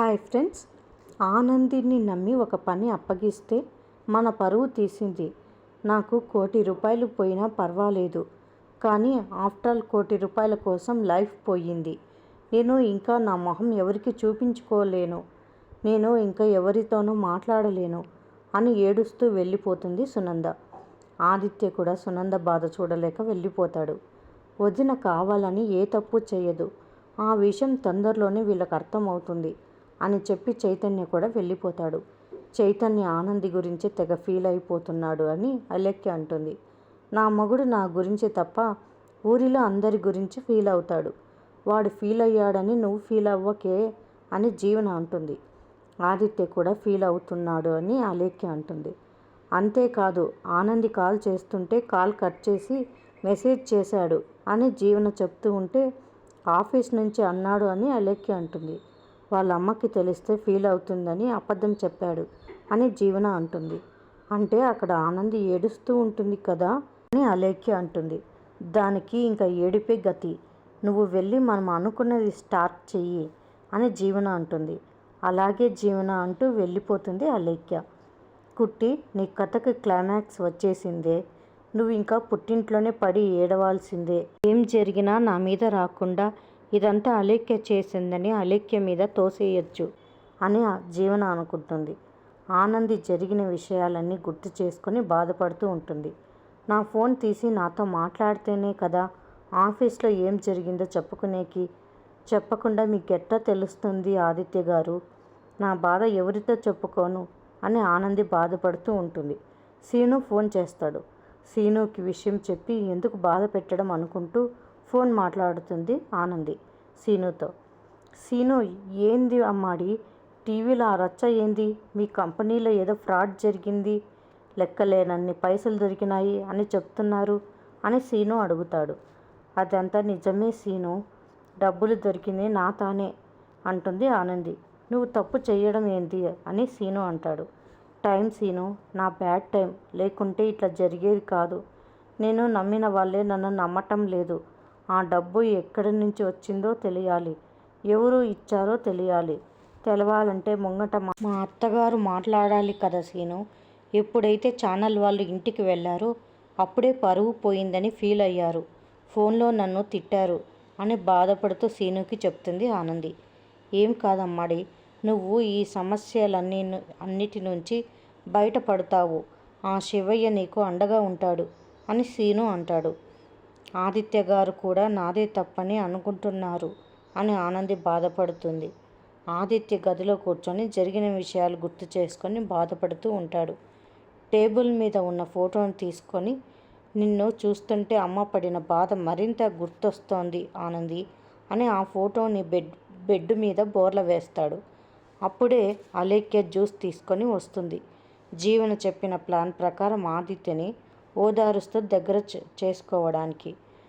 Hi friends. ఆనందిని నమ్మి ఒక పని అప్పగిస్తే మన పరువు తీసింది. నాకు కోటి రూపాయలు పోయినా పర్వాలేదు. కానీ ఆఫ్టర్ ఆల్ కోటి రూపాయల కోసం లైఫ్ పోయింది. నేను ఇంకా నా మొహం ఎవరికి చూపించుకోలేను. నేను ఇంకా ఎవరితోనూ మాట్లాడలేను అని ఏడుస్తూ వెళ్ళిపోతుంది సునంద. ఆదిత్య కూడా సునంద బాధ చూడలేక వెళ్ళిపోతాడు. వదిన కావాలని ఏ తప్పు చేయదు. ఆ విషయం తొందరలోనే వీళ్ళకి అర్థమవుతుంది. అని చెప్పి చైతన్య కూడా వెళ్ళిపోతాడు. చైతన్య ఆనంది గురించి తెగ ఫీల్ అయిపోతున్నాడు అని అలెక్య అంటుంది. నా మగుడు నా గురించి తప్ప ఊరిలో అందరి గురించి ఫీల్ అవుతాడు. వాడు ఫీల్ అయ్యాడని నువ్వు ఫీల్ అవ్వకే అని జీవన అంటుంది. ఆదిత్య కూడా ఫీల్ అవుతున్నాడు అని అలేఖ్య అంటుంది. అంతేకాదు ఆనంది కాల్ చేస్తుంటే కాల్ కట్ చేసి మెసేజ్ చేశాడు అని జీవన చెప్తూ ఉంటే ఆఫీస్ నుంచి అన్నాడు అని అలేఖ్య అంటుంది. వాళ్ళ అమ్మకి తెలిస్తే ఫీల్ అవుతుందని అబద్ధం చెప్పాడు అని జీవన అంటుంది. అంటే అక్కడ ఆనంది ఏడుస్తూ ఉంటుంది కదా అని అలేఖ్య అంటుంది. దానికి ఇంకా ఏడిపే గతి. నువ్వు వెళ్ళి మనం అనుకున్నది స్టార్ట్ చెయ్యి అని జీవన అంటుంది. అలాగే జీవన అంటూ వెళ్ళిపోతుంది అలేఖ్య. కుట్టి నీ కథకి క్లైమాక్స్ వచ్చేసిందే. నువ్వు ఇంకా పుట్టింట్లోనే పడి ఏడవాల్సిందే. ఏం జరిగినా నా మీద రాకుండా ఇదంతా అలేఖ్య చేసిందని అలేఖ్య మీద తోసేయచ్చు అని జీవన అనుకుంటుంది. ఆనంది జరిగిన విషయాలన్నీ గుర్తు చేసుకొని బాధపడుతూ ఉంటుంది. నా ఫోన్ తీసి నాతో మాట్లాడితేనే కదా ఆఫీస్లో ఏం జరిగిందో చెప్పుకునేకి చెప్పకుండా మీకు ఎట్టా తెలుస్తుంది ఆదిత్య గారు? నా బాధ ఎవరితో చెప్పుకోను? అని ఆనంది బాధపడుతూ ఉంటుంది. సీను ఫోన్ చేస్తాడు. సీనుకి విషయం చెప్పి ఎందుకు బాధ పెట్టడం అనుకుంటూ ఫోన్ మాట్లాడుతుంది ఆనంది సీనుతో. సీను ఏంది అమ్మాడి? టీవీలో ఆ రచ్చ ఏంది? మీ కంపెనీలో ఏదో ఫ్రాడ్ జరిగింది. లెక్కలేనన్ని పైసలు దొరికినాయి అని చెప్తున్నారు అని సీను అడుగుతాడు. అదంతా నిజమే సీను. డబ్బులు దొరికింది నా తానే అంటుంది ఆనంది. నువ్వు తప్పు చేయడం ఏంటి అని సీను అంటాడు. టైం సీను. నా బ్యాడ్ టైం. లేకుంటే ఇట్లా జరిగేది కాదు. నేను నమ్మిన వాళ్ళే నన్ను నమ్మటం లేదు. ఆ డబ్బు ఎక్కడి నుంచి వచ్చిందో తెలియాలి. ఎవరు ఇచ్చారో తెలియాలి. తెలవాలంటే ముంగట మా అత్తగారు మాట్లాడాలి కదా సీను. ఎప్పుడైతే ఛానల్ వాళ్ళు ఇంటికి వెళ్ళారో అప్పుడే పరువు పోయిందని ఫీల్ అయ్యారు. ఫోన్లో నన్ను తిట్టారు అని బాధపడుతూ సీనుకి చెప్తుంది ఆనంది. ఏం కాదమ్మాడి నువ్వు ఈ సమస్యలన్నీ అన్నిటి నుంచి బయటపడతావు. ఆ శివయ్య నీకు అండగా ఉంటాడు అని సీను అంటాడు. ఆదిత్య గారు కూడా నాదే తప్పని అనుకుంటున్నారు అని ఆనంది బాధపడుతుంది. ఆదిత్య గదిలో కూర్చొని జరిగిన విషయాలు గుర్తు చేసుకొని బాధపడుతూ ఉంటాడు. టేబుల్ మీద ఉన్న ఫోటోను తీసుకొని నిన్ను చూస్తుంటే అమ్మ పడిన బాధ మరింత గుర్తొస్తోంది ఆనంది అని ఆ ఫోటోని బెడ్ బెడ్ మీద బోర్ల వేస్తాడు. అప్పుడే అలేఖ్య జ్యూస్ తీసుకొని వస్తుంది. జీవన చెప్పిన ప్లాన్ ప్రకారం ఆదిత్యని ఓదారుస్తూ దగ్గర చేసుకోవడానికి.